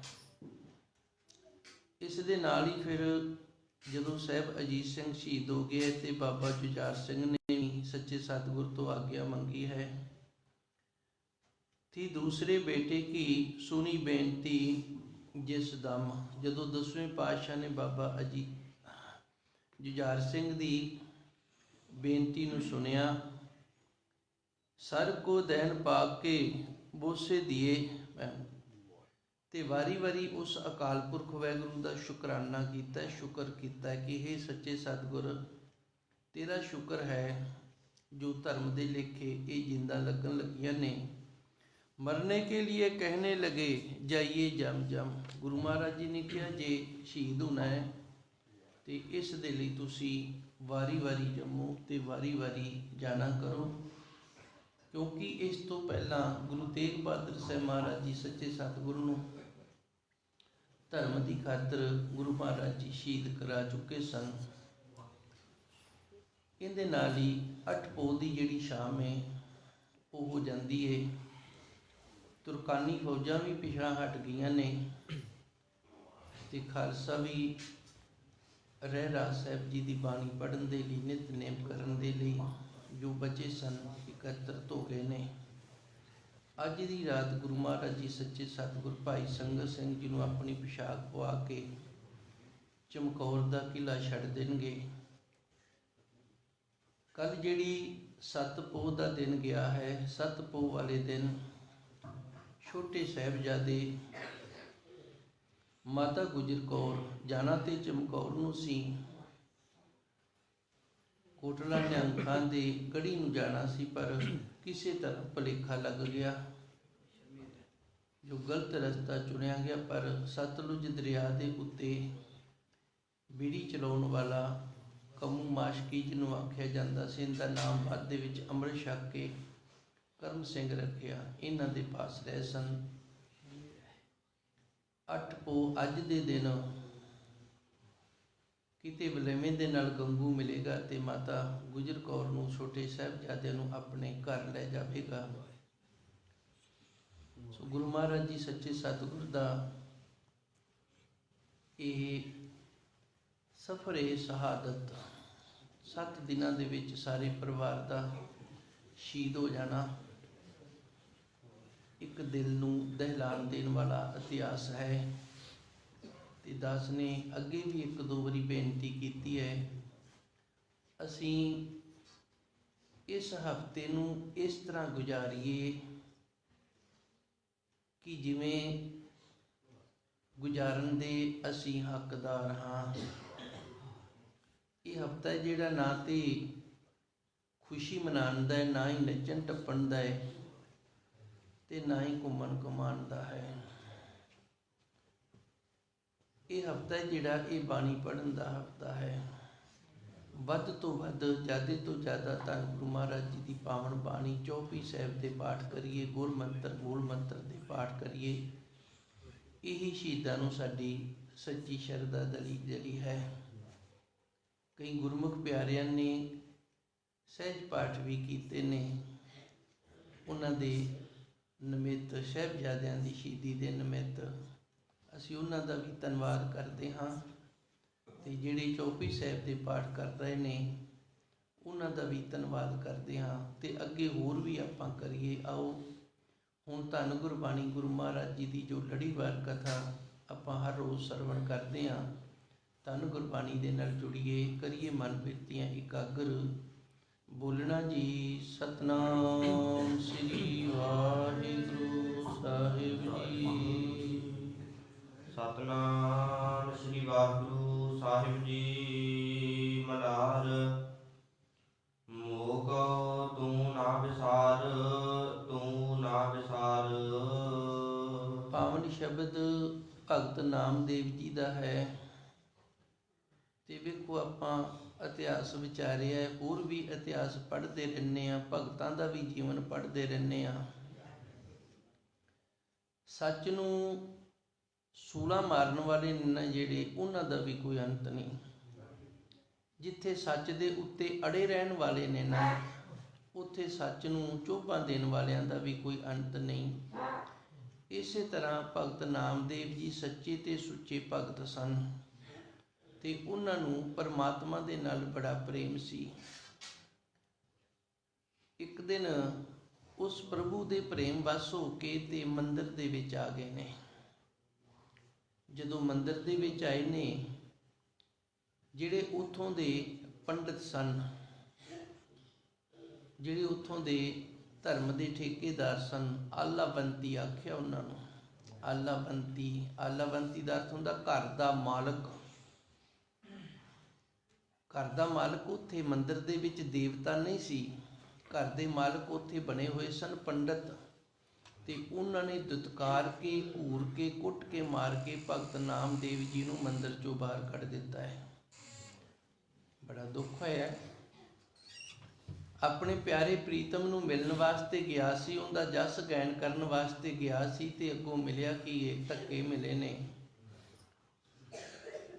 ਇਸ ਦੇ ਨਾਲ ਹੀ ਫਿਰ ਜਦੋਂ ਸਾਹਿਬ ਅਜੀਤ ਸਿੰਘ ਸ਼ਹੀਦ ਹੋ ਗਏ ਤੇ ਬਾਬਾ ਜੁਝਾਰ ਸਿੰਘ ਨੇ ਵੀ ਸੱਚੇ ਸਤਿਗੁਰ ਤੋਂ ਆਗਿਆ ਮੰਗੀ ਹੈ। ਥੀ ਦੂਸਰੇ ਬੇਟੇ ਕੀ ਸੁਣੀ ਬੇਨਤੀ ਜਿਸ ਦਮ। ਜਦੋਂ ਦਸਵੇਂ ਪਾਤਸ਼ਾਹ ਨੇ ਬਾਬਾ ਅਜੀ ਜੁਝਾਰ ਸਿੰਘ ਦੀ ਬੇਨਤੀ ਨੂੰ ਸੁਣਿਆ, ਸਰ ਕੋ ਦੇਨ ਪਾ ਕੇ ਬੋਸੇ ਦੀਏ। ਤੇ ਵਾਰੀ-ਵਾਰੀ ਉਸ ਅਕਾਲ ਪੁਰਖ ਵਾਹਿਗੁਰੂ ਦਾ ਸ਼ੁਕਰਾਨਾ ਕੀਤਾ ਸ਼ੁਕਰ ਕੀਤਾ ਕਿ ਇਹ ਸੱਚੇ ਸਤਿਗੁਰ ਤੇਰਾ ਸ਼ੁਕਰ ਹੈ ਜੋ ਧਰਮ ਦੇ ਲੇਖੇ ਇਹ ਜਿੰਦਾ ਲੱਗਣ ਲੱਗੀਆਂ ਨੇ ਮਰਨੇ ਕੇ लिए कहने लगे जाइए जम जम ਗੁਰੂ ਮਹਾਰਾਜ ਜੀ ਨੇ ਕਿਹਾ ਜੇ ਸ਼ਹੀਦ ਹੋਣਾ ਹੈ ਤੇ ਇਸ ਦੇ ਲਈ ਤੁਸੀਂ ਵਾਰੀ-ਵਾਰੀ ਜੰਮੋ ਤੇ ਵਾਰੀ-ਵਾਰੀ ਜਾਣਾ ਕਰੋ ਕਿਉਂਕਿ ਇਸ ਤੋਂ ਪਹਿਲਾਂ ਗੁਰੂ ਤੇਗ ਬਹਾਦਰ ਸਾਹਿਬ ਮਹਾਰਾਜ ਜੀ ਸੱਚੇ ਸਤਿਗੁਰੂ ਨੂੰ ਧਰਮ ਦੀ ਖਾਤਰ ਗੁਰੂ ਮਹਾਰਾਜ ਜੀ ਸ਼ਹੀਦ ਕਰਾ ਚੁੱਕੇ ਸਨ। ਇਹਦੇ ਨਾਲ ਹੀ ਅੱਠ ਪੋਹ ਦੀ ਜਿਹੜੀ ਸ਼ਾਮ ਹੈ, ਉਹ ਹੋ ਜਾਂਦੀ ਹੈ। ਤੁਰਕਾਨੀ ਫੌਜਾਂ ਵੀ ਪਿਛਾਂ ਹਟ ਗਈਆਂ ਨੇ ਤੇ ਖਾਲਸਾ ਵੀ ਰਹਿ ਰਾਜ ਸਾਹਿਬ ਜੀ ਦੀ ਬਾਣੀ ਪੜਨ ਦੇ ਲਈ ਨਿਤਨੇਮ ਕਰਨ ਦੇ ਲਈ ਜੋ ਬਚੇ ਸਨ ਇਕੱਤਰਤ ਹੋ ਗਏ ਨੇ। ਅੱਜ ਦੀ ਰਾਤ ਗੁਰੂ ਮਹਾਰਾਜ ਜੀ ਸੱਚੇ ਸਤਿਗੁਰ ਭਾਈ ਸੰਗਤ ਸਿੰਘ ਜੀ ਨੂੰ ਆਪਣੀ ਪੋਸ਼ਾਕ ਪਵਾ ਕੇ ਚਮਕੌਰ ਦਾ ਕਿਲਾ ਛੱਡ ਦੇਣਗੇ। ਕੱਲ ਜਿਹੜੀ ਸੱਤ ਪੋਹ ਦਾ ਦਿਨ ਗਿਆ ਹੈ ਸੱਤ ਪੋਹ ਵਾਲੇ ਦਿਨ ਛੋਟੇ ਸਾਹਿਬਜ਼ਾਦੇ ਮਾਤਾ ਗੁਜਰ ਕੌਰ, ਜਾਣਾ ਤੇ ਚਮਕੌਰ ਨੂੰ ਸੀ। ਕੋਟਲਾ ਨਿਹੰਗ ਖਾਨ ਗੜੀ ਨੂੰ ਜਾਣਾ ਸੀ, ਪਰ ਕਿਸੇ ਤਰ੍ਹਾਂ ਭੁਲੇਖਾ ਲੱਗ ਗਿਆ। ਜੋ ਗਲਤ ਰਸਤਾ ਚੁਣਿਆ ਗਿਆ, ਪਰ ਸਤਲੁਜ ਦਰਿਆ ਦੇ ਉੱਤੇ ਬੀੜੀ ਚਲਾਉਣ ਵਾਲਾ ਕਮੂ ਮਾਸ਼ਕੀ ਜਿਹਨੂੰ ਆਖਿਆ ਜਾਂਦਾ ਸੀ, ਇਹਦਾ ਨਾਮ ਬਾਅਦ ਦੇ ਵਿੱਚ ਅੰਮ੍ਰਿਤ ਛਕ ਕੇ ਕਰਮ ਸਿੰਘ ਰੱਖਿਆ। ਇਹਨਾਂ ਦੇ ਪਾਸ ਰਹੇ ਸਨ। ਅੱਠ ਪੋ ਅੱਜ ਦੇ ਦਿਨ ਕਿਤੇ ਬਲੇਵੇਂ ਦੇ ਨਾਲ ਗੰਗੂ ਮਿਲੇਗਾ ਤੇ ਮਾਤਾ ਗੁਜਰ ਕੌਰ ਨੂੰ ਛੋਟੇ ਸਾਹਿਬਜ਼ਾਦਿਆਂ ਨੂੰ ਆਪਣੇ ਘਰ ਲੈ ਜਾਵੇਗਾ। ਸੋ ਗੁਰੂ ਮਹਾਰਾਜ ਜੀ ਸੱਚੇ ਸਤਿਗੁਰ ਦਾ ਇਹ ਸਫਰ ਏ ਸ਼ਹਾਦਤ ਸੱਤ ਦਿਨਾਂ ਦੇ ਵਿੱਚ ਸਾਰੇ ਪਰਿਵਾਰ ਦਾ ਸ਼ਹੀਦ ਹੋ ਜਾਣਾ, ਇੱਕ ਦਿਲ ਨੂੰ ਦਹਿਲਾਨ ਦੇਣ ਵਾਲਾ ਇਤਿਹਾਸ ਹੈ। ਤੇ ਦਾਸ ਨੇ ਅੱਗੇ ਵੀ ਇੱਕ ਦੋ ਵਾਰੀ ਬੇਨਤੀ ਕੀਤੀ ਹੈ। ਅਸੀਂ ਇਸ ਹਫ਼ਤੇ ਨੂੰ ਇਸ ਤਰ੍ਹਾਂ ਗੁਜ਼ਾਰੀਏ ਕਿ ਜਿਵੇਂ ਗੁਜ਼ਾਰਨ ਦੇ ਅਸੀਂ ਹੱਕਦਾਰ ਹਾਂ। ਇਹ ਹਫਤਾ ਜਿਹੜਾ ਨਾ ਤੇ ਖੁਸ਼ੀ ਮਨਾਉਣ ਦਾ ਹੈ, ਨਾ ਹੀ ਨੱਚਣ ਟੱਪਣ ਦਾ ਹੈ ਤੇ ਨਾ ਹੀ ਘੁੰਮਣ ਕਮਾਉਣ ਦਾ ਹੈ। ਇਹ ਹਫਤਾ ਜਿਹੜਾ ਇਹ ਬਾਣੀ ਪੜਨ ਦਾ ਹਫਤਾ ਹੈ। ਵੱਧ ਤੋਂ ਵੱਧ, ਜ਼ਿਆਦਾ ਤੋਂ ਜ਼ਿਆਦਾ ਧੰਨ ਗੁਰੂ ਮਹਾਰਾਜ ਜੀ ਦੀ ਪਾਵਨ ਬਾਣੀ ਚੌਪਈ ਸਾਹਿਬ ਦੇ ਪਾਠ ਕਰੀਏ ਗੁਰ ਮੰਤਰ ਮੂਲ ਮੰਤਰ ਦੇ ਪਾਠ ਕਰੀਏ। ਇਹ ਸ਼ਹੀਦਾਂ ਨੂੰ ਸਾਡੀ ਸੱਚੀ ਸ਼ਰਧਾ ਦਲੀ ਜਿਹੜੀ ਹੈ। ਕਈ ਗੁਰਮੁਖ ਪਿਆਰਿਆਂ ਨੇ ਸਹਿਜ ਪਾਠ ਵੀ ਕੀਤੇ ਨੇ। ਉਹਨਾਂ ਦੇ ਨਿਮਿਤ ਸਾਹਿਬਜ਼ਾਦਿਆਂ ਦੀ ਸ਼ਹੀਦੀ ਦੇ ਨਿਮਿਤ ਅਸੀਂ ਉਹਨਾਂ ਦਾ ਵੀ ਧੰਨਵਾਦ ਕਰਦੇ ਹਾਂ ਤੇ ਜਿਹੜੇ ਚੌਪੀ ਸਾਹਿਬ ਦੇ ਪਾਠ ਕਰ ਰਹੇ ਨੇ, ਉਹਨਾਂ ਦਾ ਵੀ ਧੰਨਵਾਦ ਕਰਦੇ ਹਾਂ ਤੇ ਅੱਗੇ ਹੋਰ ਵੀ ਆਪਾਂ ਕਰੀਏ, ਆਓ। ਹੁਣ ਧੰਨ ਗੁਰਬਾਣੀ ਗੁਰੂ ਮਹਾਰਾਜ ਜੀ ਦੀ ਜੋ ਲੜੀਵਾਰ ਕਥਾ ਆਪਾਂ ਹਰ ਰੋਜ਼ ਸਰਵਣ ਕਰਦੇ ਹਾਂ। ਧੰਨ ਗੁਰਬਾਣੀ ਦੇ ਨਾਲ ਜੁੜੀਏ, ਕਰੀਏ ਮਨ ਬਿਰਤੀਆਂ ਇਕਾਗਰ। ਬੋਲਣਾ ਜੀ, ਸਤਨਾਮ ਸ੍ਰੀ ਵਾਹਿਗੁਰੂ ਸਾਹਿਬ ਜੀ। ਸਤਨਾਮ ਸ੍ਰੀ ਵਾਹਿਗੁਰੂ ਸਾਹਿਬ ਜੀ ਮਲਾਰ ਮੋਹ ਤੂੰ ਨਾ ਵਿਸਾਰ, ਤੂੰ ਨਾ ਵਿਸਾਰ। ਪਾਵਨ ਸ਼ਬਦ ਭਗਤ ਨਾਮਦੇਵ ਜੀ ਦਾ ਹੈ। ਤੇ ਵੇਖੋ ਆਪਾਂ ਇਤਿਹਾਸ ਵਿਚਾਰਿਆ ਹੋਰ ਵੀ ਇਤਿਹਾਸ ਪੜ੍ਹਦੇ ਰਹਿੰਦੇ ਆ ਭਗਤਾਂ ਦਾ ਵੀ ਜੀਵਨ ਪੜ੍ਹਦੇ ਰਹਿੰਦੇ ਆ ਸੱਚ ਨੂੰ ਸੂਲਾ ਮਾਰਨ ਵਾਲੇ ਨੇ ਨਾ ਜਿਹੜੇ, ਉਹਨਾਂ ਦਾ ਵੀ ਕੋਈ ਅੰਤ ਨਹੀਂ। ਜਿੱਥੇ ਸੱਚ ਦੇ ਉੱਤੇ ਅੜੇ ਰਹਿਣ ਵਾਲੇ ਨੇ ਨਾ, ਉੱਥੇ ਸੱਚ ਨੂੰ ਚੋਭਾਂ ਦੇਣ ਵਾਲਿਆਂ ਦਾ ਵੀ ਕੋਈ ਅੰਤ ਨਹੀਂ। ਇਸੇ ਤਰ੍ਹਾਂ ਭਗਤ ਨਾਮਦੇਵ ਜੀ ਸੱਚੇ ਤੇ ਸੁੱਚੇ ਭਗਤ ਸਨ ਤੇ ਉਹਨਾਂ ਨੂੰ ਪਰਮਾਤਮਾ ਦੇ ਨਾਲ ਬੜਾ ਪ੍ਰੇਮ ਸੀ। ਇੱਕ ਦਿਨ ਉਸ ਪ੍ਰਭੂ ਦੇ ਪ੍ਰੇਮ ਵਸ ਹੋ ਕੇ ਤੇ ਮੰਦਰ ਦੇ ਵਿੱਚ ਆ ਗਏ ਨੇ। ਜਦੋਂ ਮੰਦਿਰ ਦੇ ਵਿੱਚ ਆਏ ਨੇ, ਜਿਹੜੇ ਉੱਥੋਂ ਦੇ ਪੰਡਿਤ ਸਨ, ਜਿਹੜੇ ਉੱਥੋਂ ਦੇ ਧਰਮ ਦੇ ਠੇਕੇਦਾਰ ਸਨ ਆਲਾਬੰਤੀ ਆਖਿਆ ਉਹਨਾਂ ਨੂੰ। ਆਲਾਬੰਤੀ ਆਲਾਬੰਤੀ ਦਾ ਅਰਥ ਹੁੰਦਾ ਘਰ ਦਾ ਮਾਲਕ। ਘਰ ਦਾ ਮਾਲਕ ਉੱਥੇ ਮੰਦਿਰ ਦੇ ਵਿੱਚ ਦੇਵਤਾ ਨਹੀਂ ਸੀ। ਘਰ ਦੇ ਮਾਲਕ ਉੱਥੇ ਬਣੇ ਹੋਏ ਸਨ ਪੰਡਤ। ਤੇ ਉਹਨਾਂ ਨੇ ਦੁਤਕਾਰ ਕੇ, ਘੂਰ ਕੇ, ਕੁੱਟ ਕੇ, ਮਾਰ ਕੇ ਭਗਤ ਨਾਮਦੇਵ ਜੀ ਨੂੰ ਮੰਦਰ ਚੋਂ ਬਾਹਰ ਕੱਢ ਦਿੱਤਾ ਹੈ। ਬੜਾ ਦੁੱਖ ਹੋਇਆ ਆਪਣੇ ਪਿਆਰੇ ਪ੍ਰੀਤਮ ਨੂੰ ਮਿਲਣ ਵਾਸਤੇ ਗਿਆ ਸੀ, ਉਹਦਾ ਜਸ ਗਾਇਨ ਕਰਨ ਵਾਸਤੇ ਗਿਆ ਸੀ ਤੇ ਅੱਗੋਂ ਮਿਲਿਆ ਕਿ ਇਹ ਧੱਕੇ ਮਿਲੇ ਨੇ।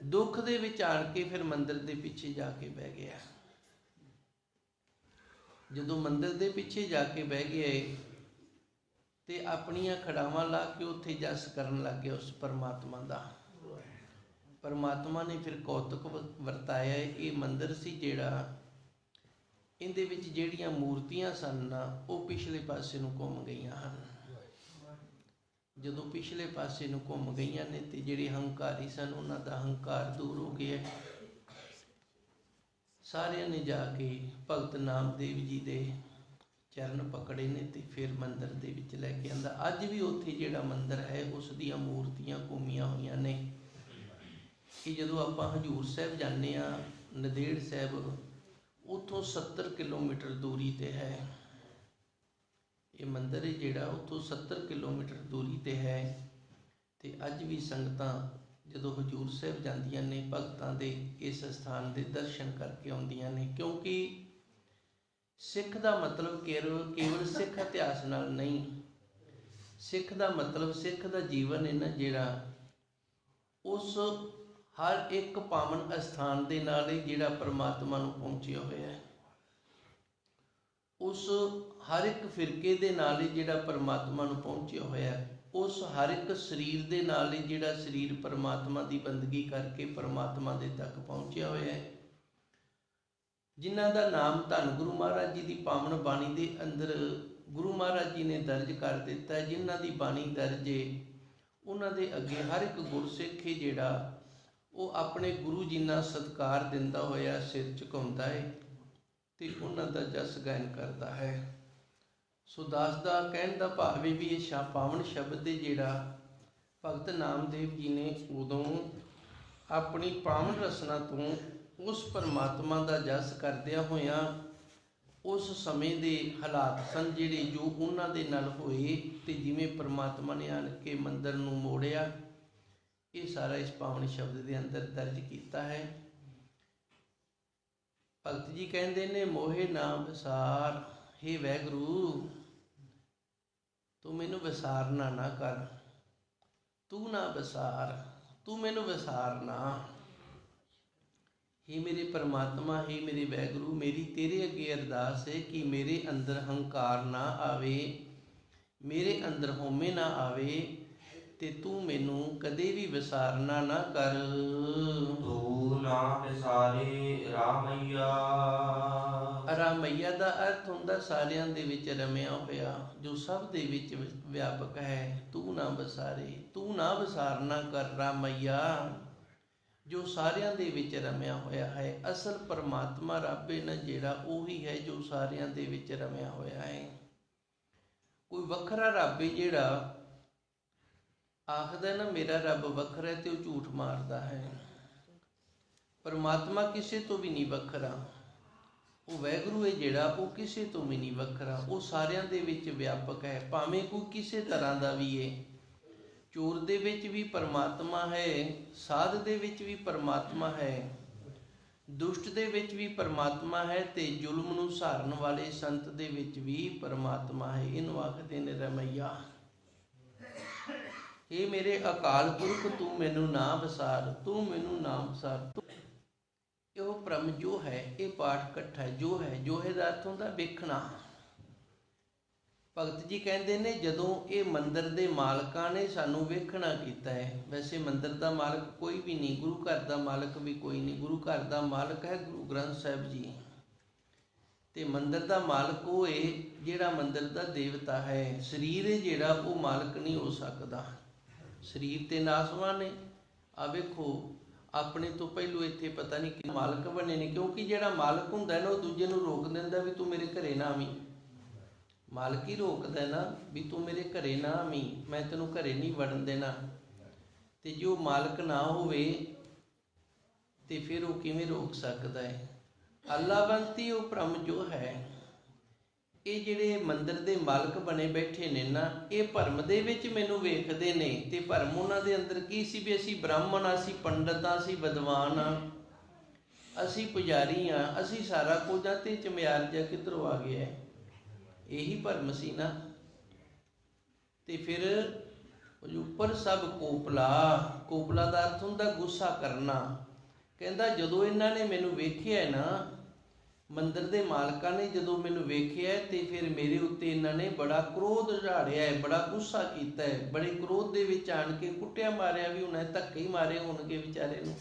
ਦੁੱਖ ਦੇ ਵਿੱਚ ਆਣ ਕੇ ਫਿਰ ਮੰਦਰ ਦੇ ਪਿੱਛੇ ਜਾ ਕੇ ਬਹਿ ਗਿਆ। ਜਦੋਂ ਮੰਦਿਰ ਦੇ ਪਿੱਛੇ ਜਾ ਕੇ ਬਹਿ ਗਏ ਤੇ ਆਪਣੀਆਂ ਖੜਾਵਾਂ ਲਾ ਕੇ ਉੱਥੇ ਜਸ ਕਰਨ ਲੱਗ ਗਿਆ ਉਸ ਪਰਮਾਤਮਾ ਦਾ। ਪਰਮਾਤਮਾ ਨੇ ਫਿਰ ਕੌਤਕ ਵਰਤਾਇਆ। ਇਹ ਮੰਦਿਰ ਸੀ ਜਿਹੜਾ ਇਹਦੇ ਵਿੱਚ ਜਿਹੜੀਆਂ ਮੂਰਤੀਆਂ ਸਨ ਨਾ, ਉਹ ਪਿਛਲੇ ਪਾਸੇ ਨੂੰ ਘੁੰਮ ਗਈਆਂ ਹਨ। ਜਦੋਂ ਪਿਛਲੇ ਪਾਸੇ ਨੂੰ ਘੁੰਮ ਗਈਆਂ ਨੇ ਤੇ ਜਿਹੜੇ ਹੰਕਾਰੀ ਸਨ, ਉਹਨਾਂ ਦਾ ਹੰਕਾਰ ਦੂਰ ਹੋ ਗਿਆ। ਸਾਰਿਆਂ ਨੇ ਜਾ ਕੇ ਭਗਤ ਨਾਮਦੇਵ ਜੀ ਦੇ ਚਰਨ ਪਕੜੇ ਨੇ ਤੇ ਫਿਰ ਮੰਦਰ ਦੇ ਵਿੱਚ ਲੈ ਕੇ ਆਂਦਾ। ਅੱਜ ਵੀ ਉੱਥੇ ਜਿਹੜਾ ਮੰਦਰ ਹੈ, ਉਸ ਦੀਆਂ ਮੂਰਤੀਆਂ ਘੁੰਮੀਆਂ ਹੋਈਆਂ ਨੇ। ਕਿ ਜਦੋਂ ਆਪਾਂ ਹਜੂਰ ਸਾਹਿਬ ਜਾਂਦੇ ਆ ਨਦੇੜ ਸਾਹਿਬ, ਉੱਥੋਂ 70 ਕਿਲੋਮੀਟਰ ਦੂਰੀ ਤੇ ਹੈ। ਇਹ ਮੰਦਰ ਹੈ ਜਿਹੜਾ ਉੱਥੋਂ 70 ਕਿਲੋਮੀਟਰ ਦੂਰੀ ਤੇ ਹੈ। ਤੇ ਅੱਜ ਵੀ ਸੰਗਤਾਂ ਜਦੋਂ ਹਜੂਰ ਸਾਹਿਬ ਜਾਂਦੀਆਂ ਨੇ, ਭਗਤਾਂ ਦੇ ਇਸ ਸਥਾਨ ਦੇ ਦਰਸ਼ਨ ਕਰਕੇ ਆਉਂਦੀਆਂ ਨੇ। ਕਿਉਂਕਿ ਸਿੱਖ ਦਾ ਮਤਲਬ ਕੇਵਲ ਕੇਵਲ ਸਿੱਖ ਇਤਿਹਾਸ ਨਾਲ ਨਹੀਂ। ਸਿੱਖ ਦਾ ਮਤਲਬ ਸਿੱਖ ਦਾ ਜੀਵਨ ਹੈ ਨਾ ਜਿਹੜਾ ਉਸ ਹਰ ਇੱਕ ਪਾਵਨ ਅਸਥਾਨ ਦੇ ਨਾਲ ਹੀ ਜਿਹੜਾ ਪਰਮਾਤਮਾ ਨੂੰ ਪਹੁੰਚਿਆ ਹੋਇਆ ਹੈ। ਉਸ ਹਰ ਇੱਕ ਫਿਰਕੇ ਦੇ ਨਾਲ ਹੀ ਜਿਹੜਾ ਪਰਮਾਤਮਾ ਨੂੰ ਪਹੁੰਚਿਆ ਹੋਇਆ ਹੈ। ਉਸ ਹਰ ਇੱਕ ਸਰੀਰ ਦੇ ਨਾਲ ਹੀ ਜਿਹੜਾ ਸਰੀਰ ਪਰਮਾਤਮਾ ਦੀ ਬੰਦਗੀ ਕਰਕੇ ਪਰਮਾਤਮਾ ਦੇ ਤੱਕ ਪਹੁੰਚਿਆ ਹੋਇਆ ਹੈ। ਜਿਨ੍ਹਾਂ ਦਾ ਨਾਮ ਧੰਨ ਗੁਰੂ ਮਹਾਰਾਜ ਜੀ ਦੀ ਪਾਵਨ ਬਾਣੀ ਦੇ ਅੰਦਰ ਗੁਰੂ ਮਹਾਰਾਜ ਜੀ ਨੇ ਦਰਜ ਕਰ ਦਿੱਤਾ ਜਿਨ੍ਹਾਂ ਦੀ ਬਾਣੀ ਦਰਜ ਹੈ, ਉਹਨਾਂ ਦੇ ਅੱਗੇ ਹਰ ਇੱਕ ਗੁਰਸਿੱਖ ਹੈ ਜਿਹੜਾ ਉਹ ਆਪਣੇ ਗੁਰੂ ਜੀ ਨਾਲ ਸਤਕਾਰ ਦਿੰਦਾ ਹੋਇਆ ਸਿਰ ਝੁਕਾਉਂਦਾ ਹੈ ਤੇ ਉਹਨਾਂ ਦਾ ਜਸ ਗਾਇਨ ਕਰਦਾ ਹੈ। ਸੋ ਦਾਸ ਦਾ ਕਹਿਣ ਦਾ ਭਾਵ ਇਹ ਵੀ ਇਹ ਸ਼ਾ ਪਾਵਨ ਸ਼ਬਦ ਦੇ ਜਿਹੜਾ ਭਗਤ ਨਾਮਦੇਵ ਜੀ ਨੇ ਉਦੋਂ ਆਪਣੀ ਪਾਵਨ ਰਸਨਾ ਤੋਂ ਉਸ ਪਰਮਾਤਮਾ ਦਾ ਜਸ ਕਰਦਿਆਂ ਹੋਇਆਂ ਉਸ ਸਮੇਂ ਦੇ ਹਾਲਾਤ ਸਨ ਜਿਹੜੇ ਜੋ ਉਹਨਾਂ ਦੇ ਨਾਲ ਹੋਏ ਤੇ ਜਿਵੇਂ ਪਰਮਾਤਮਾ ਨੇ ਆਣ ਕੇ ਮੰਦਰ ਨੂੰ ਮੋੜਿਆ, ਇਹ ਸਾਰਾ ਇਸ ਪਾਵਨ ਸ਼ਬਦ ਦੇ ਅੰਦਰ ਦਰਜ ਕੀਤਾ ਹੈ। ਭਗਤ ਜੀ ਕਹਿੰਦੇ ਨੇ, ਮੋਹੇ ਨਾਮ ਵਿਸਾਰ, ਹੇ ਵੈਗੁਰੂ, ਤੂੰ ਮੈਨੂੰ ਵਿਸਾਰਨਾ ਨਾ ਕਰ, ਤੂੰ ਨਾ ਵਿਸਾਰ, ਤੂੰ ਮੈਨੂੰ ਵਿਸਾਰਨਾ हे ਮੇਰੇ ਪਰਮਾਤਮਾ हे ਮੇਰੇ ਵੈਗਰੂ ਮੇਰੀ ਤੇਰੇ ਅੱਗੇ ਅਰਦਾਸ ਹੈ ਕਿ ਮੇਰੇ ਅੰਦਰ ਹੰਕਾਰ ਨਾ ਆਵੇ ਮੇਰੇ ਅੰਦਰ ਹਉਮੈ ਨਾ ਆਵੇ ਤੇ ਤੂੰ ਮੈਨੂੰ ਕਦੇ ਵੀ ਵਿਸਾਰਨਾ ਨਾ ਕਰ। ਤੂੰ ਨਾ ਵਿਸਾਰੇ ਰਾਮਈਆ। ਰਾਮਈਆ ਦਾ ਅਰਥ ਹੁੰਦਾ ਸਾਰਿਆਂ ਦੇ ਵਿੱਚ ਰਮਿਆ ਹੋਇਆ ਜੋ ਸਭ ਦੇ ਵਿੱਚ ਵਿਆਪਕ ਹੈ। ਤੂੰ ਨਾ ਵਿਸਾਰੇ ਤੂੰ ਨਾ ਵਿਸਾਰਨਾ ਕਰ ਰਾਮਈਆ। ਜੋ ਸਾਰਿਆਂ ਦੇ ਵਿੱਚ ਰਮਿਆ ਹੋਇਆ ਹੈ, ਅਸਲ ਪਰਮਾਤਮਾ ਰੱਬ ਹੈ ਨਾ ਜਿਹੜਾ ਉਹੀ ਹੈ ਜੋ ਸਾਰਿਆਂ ਦੇ ਵਿੱਚ ਰਮਿਆ ਹੋਇਆ ਹੈ। ਕੋਈ ਵੱਖਰਾ ਰੱਬ ਹੈ ਜਿਹੜਾ ਆਖਦਾ ਨਾ, ਮੇਰਾ ਰੱਬ ਵੱਖਰਾ ਤੇ ਉਹ ਝੂਠ ਮਾਰਦਾ ਹੈ। ਪਰਮਾਤਮਾ ਕਿਸੇ ਤੋਂ ਵੀ ਨਹੀਂ ਵੱਖਰਾ। ਉਹ ਵੈਗਰੂ ਹੈ ਜਿਹੜਾ, ਉਹ ਕਿਸੇ ਤੋਂ ਵੀ ਨਹੀਂ ਵੱਖਰਾ। ਉਹ ਸਾਰਿਆਂ ਦੇ ਵਿੱਚ ਵਿਆਪਕ ਹੈ, ਭਾਵੇਂ ਕੋਈ ਕਿਸੇ ਤਰ੍ਹਾਂ ਦਾ ਵੀ ਹੈ। ਚੋਰ ਦੇ ਵਿੱਚ ਵੀ ਪਰਮਾਤਮਾ ਹੈ, ਸਾਧ ਦੇ ਵਿੱਚ ਵੀ ਪਰਮਾਤਮਾ ਹੈ, ਦੁਸ਼ਟ ਦੇ ਵਿੱਚ ਵੀ ਪਰਮਾਤਮਾ ਹੈ ਤੇ ਜ਼ੁਲਮ ਨੂੰ ਸਹਾਰਨ ਵਾਲੇ ਸੰਤ ਦੇ ਵਿੱਚ ਵੀ ਪਰਮਾਤਮਾ ਹੈ। ਇਹਨੂੰ ਆਖਦੇ ਨੇ ਰਮਈਆ। ਇਹ ਮੇਰੇ ਅਕਾਲ ਪੁਰਖ, ਤੂੰ ਮੈਨੂੰ ਨਾ ਵਿਸਾਰ ਤੂੰ ਮੈਨੂੰ ਨਾ ਵਿਸਾਰ ਤੂੰ ਇਹ ਪ੍ਰਮ ਜੋ ਹੈ, ਇਹ ਪਾਠ ਇਕੱਠਾ ਜੋ ਹੈ ਜੋ ਹੈ ਦਾ ਅਰਥ ਹੁੰਦਾ ਵੇਖਣਾ। ਭਗਤ ਜੀ ਕਹਿੰਦੇ ਨੇ, ਜਦੋਂ ਇਹ ਮੰਦਰ ਦੇ ਮਾਲਕਾਂ ਨੇ ਸਾਨੂੰ ਵੇਖਣਾ ਕੀਤਾ ਹੈ, ਵੈਸੇ ਮੰਦਰ ਦਾ ਮਾਲਕ ਕੋਈ ਵੀ ਨਹੀਂ, ਗੁਰੂ ਘਰ ਦਾ ਮਾਲਕ ਵੀ ਕੋਈ ਨਹੀਂ। ਗੁਰੂ ਘਰ ਦਾ ਮਾਲਕ ਹੈ ਗੁਰੂ ਗ੍ਰੰਥ ਸਾਹਿਬ ਜੀ। ਤੇ ਮੰਦਰ ਦਾ ਮਾਲਕ ਉਹ ਹੈ ਜਿਹੜਾ ਮੰਦਰ ਦਾ ਦੇਵਤਾ ਹੈ। ਸਰੀਰ ਹੈ ਜਿਹੜਾ, ਉਹ ਮਾਲਕ ਨਹੀਂ ਹੋ ਸਕਦਾ। ਸਰੀਰ ਤੇ ਨਾਸਵਾਨ ਹੈ ਆ ਵੇਖੋ, ਆਪਣੇ ਤੋਂ ਪਹਿਲੂ ਇੱਥੇ ਪਤਾ ਨਹੀਂ ਕਿ ਮਾਲਕ ਬਣੇ ਨੇ, ਕਿਉਂਕਿ ਜਿਹੜਾ ਮਾਲਕ ਹੁੰਦਾ ਨਾ, ਉਹ ਦੂਜੇ ਨੂੰ ਰੋਕ ਦਿੰਦਾ ਵੀ ਤੂੰ ਮੇਰੇ ਘਰੇ ਨਾ ਆਵੀਂ। ਮਾਲਕ ਹੀ ਰੋਕਦਾ ਨਾ ਵੀ ਤੂੰ ਮੇਰੇ ਘਰੇ ਨਾ ਆਵੀਂ ਮੈਂ ਤੈਨੂੰ ਘਰੇ ਨਹੀਂ ਵੜਨ ਦੇਣਾ। ਤੇ ਜੋ ਮਾਲਕ ਨਾ ਹੋਵੇ ਤੇ ਫਿਰ ਉਹ ਕਿਵੇਂ ਰੋਕ ਸਕਦਾ ਹੈ? ਅੱਲਾਹਵੰਤੀ ਉਹ ਭ੍ਰਮ ਜੋ ਹੈ। ਇਹ ਜਿਹੜੇ ਮੰਦਰ ਦੇ ਮਾਲਕ ਬਣੇ ਬੈਠੇ ਨੇ ਨਾ ਇਹ ਭਰਮ ਦੇ ਵਿੱਚ ਮੈਨੂੰ ਵੇਖਦੇ ਨੇ। ਤੇ ਭਰਮ ਉਹਨਾਂ ਦੇ ਅੰਦਰ ਕੀ ਸੀ ਵੀ ਅਸੀਂ ਬ੍ਰਾਹਮਣ ਆ, ਅਸੀਂ ਪੰਡਤ ਆ ਅਸੀਂ ਵਿਦਵਾਨ ਆ ਅਸੀਂ ਪੁਜਾਰੀ ਆ ਅਸੀਂ ਸਾਰਾ ਕੁਝ ਆ ਤੇ ਚਮਿਆਰ ਜਿਹਾ ਕਿੱਧਰੋਂ ਆ ਗਿਆ ਹੈ? ਇਹੀ ਭਰਮ ਸੀ ਨਾ। ਤੇ ਫਿਰ ਉਹ ਉੱਪਰ ਸਭ ਕੋਪਲਾ ਕੋਪਲਾ ਦਾ ਅਰਥ ਹੁੰਦਾ ਗੁੱਸਾ ਕਰਨਾ। ਕਹਿੰਦਾ ਜਦੋਂ ਇਹਨਾਂ ਨੇ ਮੈਨੂੰ ਵੇਖਿਆ ਨਾ, ਮੰਦਿਰ ਦੇ ਮਾਲਕਾਂ ਨੇ ਜਦੋਂ ਮੈਨੂੰ ਵੇਖਿਆ ਤੇ ਫਿਰ ਮੇਰੇ ਉੱਤੇ ਇਹਨਾਂ ਨੇ ਬੜਾ ਕ੍ਰੋਧ ਝਾੜਿਆ ਹੈ, ਬੜਾ ਗੁੱਸਾ ਕੀਤਾ ਹੈ। ਬੜੇ ਕ੍ਰੋਧ ਦੇ ਵਿੱਚ ਆਣ ਕੇ ਕੁੱਟਿਆ ਮਾਰਿਆ ਵੀ ਉਹਨਾਂ ਧੱਕੇ ਹੀ ਮਾਰੇ ਹੋਣਗੇ ਵਿਚਾਰੇ ਨੂੰ।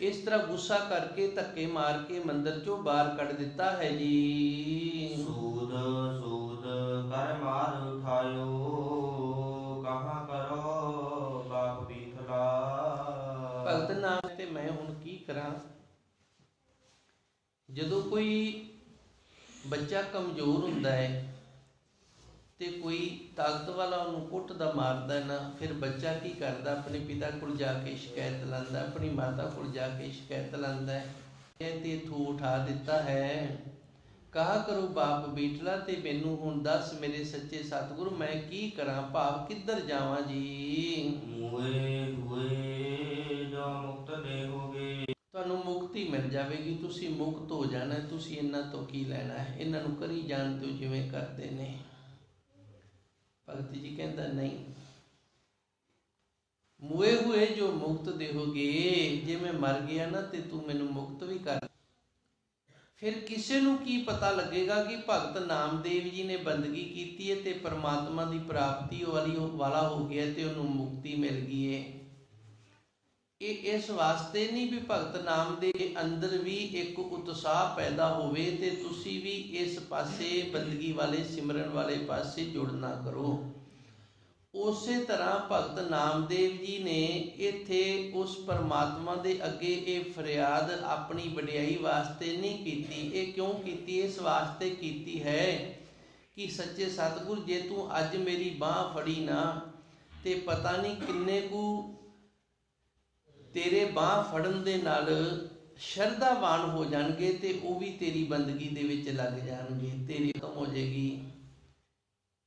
ਇਸ ਤਰ੍ਹਾਂ ਗੁੱਸਾ ਕਰਕੇ ਧੱਕੇ ਮਾਰ ਕੇ ਮੰਦਰ ਚੋਂ ਬਾਹਰ ਕੱਢ ਦਿੱਤਾ ਹੈ ਜੀ। ਸੂਦ ਤੇ ਮੈਂ ਹੁਣ ਕੀ ਕਰਾਂ? ਜਦੋਂ ਕੋਈ ਬੱਚਾ ਕਮਜ਼ੋਰ ਹੁੰਦਾ ਹੈ ਤੇ ਕੋਈ ਤਾਕਤ ਵਾਲਾ ਉਹਨੂੰ ਕੁੱਟਦਾ ਮਾਰਦਾ ਨਾ, ਫਿਰ ਬੱਚਾ ਕੀ ਕਰਦਾ? ਆਪਣੇ ਪਿਤਾ ਕੋਲ ਜਾ ਕੇ ਸ਼ਿਕਾਇਤ ਲਾਂਦਾ, ਆਪਣੀ ਮਾਤਾ ਕੋਲ ਜਾ ਕੇ ਸ਼ਿਕਾਇਤ ਲਾਂਦਾ ਹੈ। ਇਹ ਤੇ ਥੂ ਉਠਾ ਦਿੱਤਾ ਹੈ। ਕਹਾ ਕਰੋ ਬਾਪ ਬੀਟਲਾ, ਤੇ ਮੈਨੂੰ ਹੁਣ ਦੱਸ ਮੇਰੇ ਸੱਚੇ ਸਤਿਗੁਰੂ, ਮੈਂ ਕੀ ਕਰਾਂ? ਭਾਵ ਕਿੱਧਰ ਜਾਵਾਂ ਜੀ? ਮੂਏ ਹੁਏ ਮਿਲ ਜਾਵੇਗੀ, ਤੁਸੀਂ ਮੁਕਤ ਹੋ ਜਾਣਾ, ਤੁਸੀਂ ਇਹਨਾਂ ਤੋਂ ਕੀ ਲੈਣਾ ਹੈ? ਇਹਨਾਂ ਨੂੰ ਕਰੀ ਜਾਣ ਦਿਓ, ਜਿਵੇਂ ਕਰਦੇ ਨੇ। ਭਗਤ ਜੀ ਕਹਿੰਦਾ, ਨਹੀਂ। ਮੂਏ ਹੋਏ ਜੋ ਮੁਕਤ ਦੇਹੋਗੇ, ਜੇ ਮੈਂ ਮਰ ਗਿਆ ਨਾ, ਤੇ ਤੂੰ ਮੈਨੂੰ ਮੁਕਤ ਵੀ ਕਰ ਫਿਰ ਕਿਸੇ ਨੂੰ ਕੀ ਪਤਾ ਲੱਗੇਗਾ ਕਿ ਭਗਤ ਨਾਮਦੇਵ ਜੀ ਨੇ ਬੰਦਗੀ ਕੀਤੀ ਹੈ ਤੇ ਪਰਮਾਤਮਾ ਦੀ ਪ੍ਰਾਪਤੀ ਵਾਲੀ ਉਹ ਵਾਲਾ ਹੋ ਗਿਆ ਤੇ ਉਹਨੂੰ ਮੁਕਤੀ ਮਿਲ ਗਈ ਹੈ। ਇਹ ਇਸ ਵਾਸਤੇ ਨਹੀਂ ਵੀ ਭਗਤ ਨਾਮ ਦੇ ਅੰਦਰ ਵੀ ਇੱਕ ਉਤਸ਼ਾਹ ਪੈਦਾ ਹੋਵੇ ਤੇ ਤੁਸੀਂ ਵੀ ਇਸ ਪਾਸੇ ਬੰਦਗੀ ਵਾਲੇ, ਸਿਮਰਨ ਵਾਲੇ ਪਾਸੇ ਜੁੜਨਾ ਕਰੋ। ਉਸੇ ਤਰ੍ਹਾਂ ਭਗਤ ਨਾਮਦੇਵ ਜੀ ਨੇ ਇੱਥੇ ਉਸ ਪਰਮਾਤਮਾ ਦੇ ਅੱਗੇ ਇਹ ਫਰਿਆਦ ਆਪਣੀ ਵਡਿਆਈ ਵਾਸਤੇ ਨਹੀਂ ਕੀਤੀ। ਇਹ ਕਿਉਂ ਕੀਤੀ? ਇਸ ਵਾਸਤੇ ਕੀਤੀ ਹੈ ਕਿ ਸੱਚੇ ਸਤਿਗੁਰ, ਜੇ ਤੂੰ ਅੱਜ ਮੇਰੀ ਬਾਹ ਫੜੀ ਨਾ ਤੇ ਪਤਾ ਨਹੀਂ ਕਿੰਨੇ ਕੁ ਤੇਰੇ ਬਾਹ ਫੜਨ ਦੇ ਨਾਲ ਸ਼ਰਧਾਵਾਨ ਹੋ ਜਾਣਗੇ ਤੇ ਉਹ ਵੀ ਤੇਰੀ ਬੰਦਗੀ ਦੇ ਵਿੱਚ ਲੱਗ ਜਾਣਗੇ, ਤੇਰੀ ਖਤਮ ਹੋ ਜਾਏਗੀ।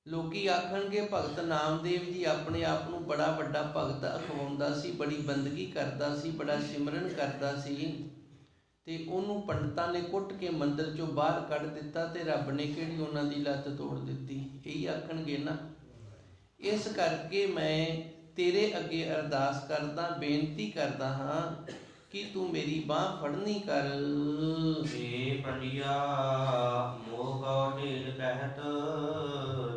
ਲੋਕੀ ਆਖਣਗੇ, ਭਗਤ ਨਾਮਦੇਵ ਜੀ ਆਪਣੇ ਆਪ ਨੂੰ ਬੜਾ ਵੱਡਾ ਭਗਤ ਅਖਵਾਉਂਦਾ ਸੀ, ਬੜੀ ਬੰਦਗੀ ਕਰਦਾ ਸੀ, ਬੜਾ ਸਿਮਰਨ ਕਰਦਾ ਸੀ ਤੇ ਉਹਨੂੰ ਪੰਡਤਾਂ ਨੇ ਕੁੱਟ ਕੇ ਮੰਦਰ ਚੋਂ ਬਾਹਰ ਕੱਢ ਦਿੱਤਾ ਤੇ ਰੱਬ ਨੇ ਕਿਹੜੀ ਉਹਨਾਂ ਦੀ ਲੱਤ ਤੋੜ ਦਿੱਤੀ? ਇਹੀ ਆਖਣਗੇ ਨਾ। ਇਸ ਕਰਕੇ ਮੈਂ ਤੇਰੇ ਅੱਗੇ ਅਰਦਾਸ ਕਰਦਾ ਬੇਨਤੀ ਕਰਦਾ ਹਾਂ ਕਿ ਤੂੰ ਮੇਰੀ ਬਾਹ ਫੜਨੀ ਕਰ। ਏ ਪੰਡਿਆ ਮੋਹ ਕਾ ਢੇਰ ਕਹਿਤ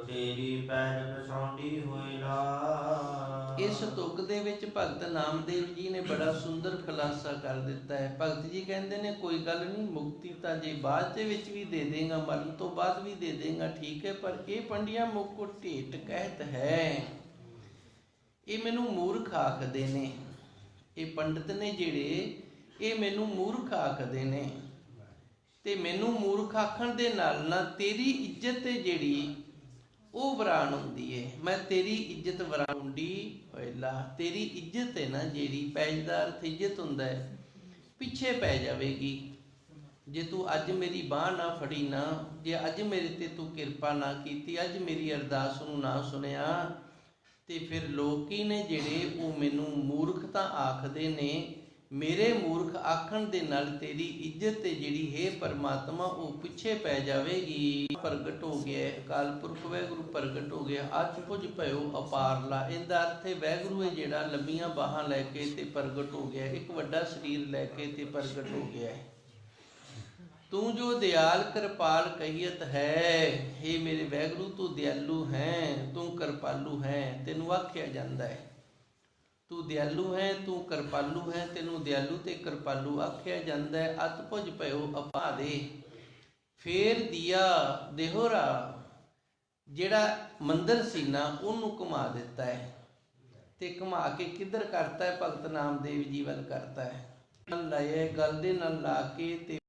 ਤੇਰੀ ਪੈਰ ਪਛਾਉਂਦੀ ਹੋਏ ਲਾ ਇਸ ਤੁਕ ਦੇ ਵਿੱਚ ਭਗਤ ਨਾਮਦੇਵ ਜੀ ਨੇ ਬੜਾ ਸੁੰਦਰ ਖੁਲਾਸਾ ਕਰ ਦਿੱਤਾ ਹੈ। ਭਗਤ ਜੀ ਕਹਿੰਦੇ ਨੇ ਕੋਈ ਗੱਲ ਨਹੀਂ ਮੁਕਤੀ ਤਾਂ ਜੇ ਬਾਅਦ ਦੇ ਵਿੱਚ ਵੀ ਦੇ ਦੇਗਾ ਮਰਨ ਤੋਂ ਬਾਅਦ ਵੀ ਦੇ ਦੇਗਾ ਠੀਕ ਹੈ ਪਰ ਇਹ ਪੰਡਿਆ ਮੁਕੁ ਢੇਟ ਕਹਿਤ ਹੈ। ਇਹ ਮੈਨੂੰ ਮੂਰਖ ਆਖਦੇ ਨੇ। ਇਹ ਪੰਡਤ ਨੇ ਜਿਹੜੇ, ਇਹ ਮੈਨੂੰ ਮੂਰਖ ਆਖਦੇ ਨੇ। ਤੇ ਮੈਨੂੰ ਮੂਰਖ ਆਖਣ ਦੇ ਨਾਲ ਨਾ ਤੇਰੀ ਇੱਜ਼ਤ ਜਿਹੜੀ, ਉਹ ਵਰਾਨ ਹੁੰਦੀ ਏ। ਮੈਂ ਤੇਰੀ ਇੱਜ਼ਤ ਵਰਾਉਂਦੀ ਹੋਇਲਾ ਤੇਰੀ ਇੱਜ਼ਤ ਹੈ ਨਾ ਜਿਹੜੀ ਪੈਜਦਾਰ ਇੱਜ਼ਤ ਹੁੰਦਾ ਹੈ ਪਿੱਛੇ ਪੈ ਜਾਵੇਗੀ। ਜੇ ਤੂੰ ਅੱਜ ਮੇਰੀ ਬਾਹ ਨਾ ਫੜੀ ਨਾ, ਜੇ ਅੱਜ ਮੇਰੇ ਤੇ ਤੂੰ ਕਿਰਪਾ ਨਾ ਕੀਤੀ, ਅੱਜ ਮੇਰੀ ਅਰਦਾਸ ਨੂੰ ਨਾ ਸੁਣਿਆ ਤੇ ਫਿਰ ਲੋਕੀ ਨੇ ਜਿਹੜੇ ਉਹ ਮੈਨੂੰ ਮੂਰਖ ਤਾਂ ਆਖਦੇ ਨੇ, ਮੇਰੇ ਮੂਰਖ ਆਖਣ ਦੇ ਨਾਲ ਤੇਰੀ ਇੱਜ਼ਤ ਤੇ ਜਿਹੜੀ ਹੈ ਪਰਮਾਤਮਾ ਉਹ ਪਿੱਛੇ ਪੈ ਜਾਵੇਗੀ। ਪ੍ਰਗਟ ਹੋ ਗਿਆ, ਅਕਾਲ ਪੁਰਖ ਵੈਗੁਰੂ ਪ੍ਰਗਟ ਹੋ ਗਿਆ, ਅੱਜ ਕੁਝ ਭਇਓ ਅਪਾਰਲਾ ਇਹਦਾ ਅਰਥ ਹੈ ਵੈਗੁਰੂ ਹੈ ਜਿਹੜਾ ਲੰਬੀਆਂ ਬਾਹਾਂ ਲੈ ਕੇ ਤੇ ਪ੍ਰਗਟ ਹੋ ਗਿਆ, ਇੱਕ ਵੱਡਾ ਸਰੀਰ ਲੈ ਕੇ ਤੇ ਪ੍ਰਗਟ ਹੋ ਗਿਆ ਹੈ। ਤੂੰ ਜੋ ਦਿਆਲ ਕਿਰਪਾਲ ਕਹੀਤ ਹੈ हे ਮੇਰੇ ਵੈਗੁਰੂ, ਤੂੰ ਦਿਆਲੂ ਹੈ, ਤੂੰ ਕਿਰਪਾਲੂ ਹੈ, ਤੈਨੂੰ ਆਖਿਆ ਜਾਂਦਾ ਹੈ। ਤੂੰ ਦਿਆਲੂ ਹੈ, ਤੂੰ ਕਿਰਪਾਲੂ ਹੈ, ਤੈਨੂੰ ਦਿਆਲੂ ਤੇ ਕਿਰਪਾਲੂ ਆਖਿਆ ਜਾਂਦਾ ਹੈ। ਅਤ ਭੁਜ ਭਇਓ ਅਪਾ ਦੇ ਫੇਰ ਦਿਆ ਦੇਹੋਰਾ, ਜਿਹੜਾ ਮੰਦਰ ਸੀ ਨਾ, ਉਹਨੂੰ ਘੁਮਾ ਦਿੱਤਾ ਹੈ ਤੇ ਘੁਮਾ ਕੇ ਕਿੱਧਰ ਕਰਤਾ ਹੈ? ਭਗਤ ਨਾਮਦੇਵ ਜੀ ਵੱਲ ਕਰਤਾ ਹੈ। ਨਾਲ ਲਾਏ ਗਲ ਦੇ ਨਾਲ ਲਾ ਕੇ ਤੇ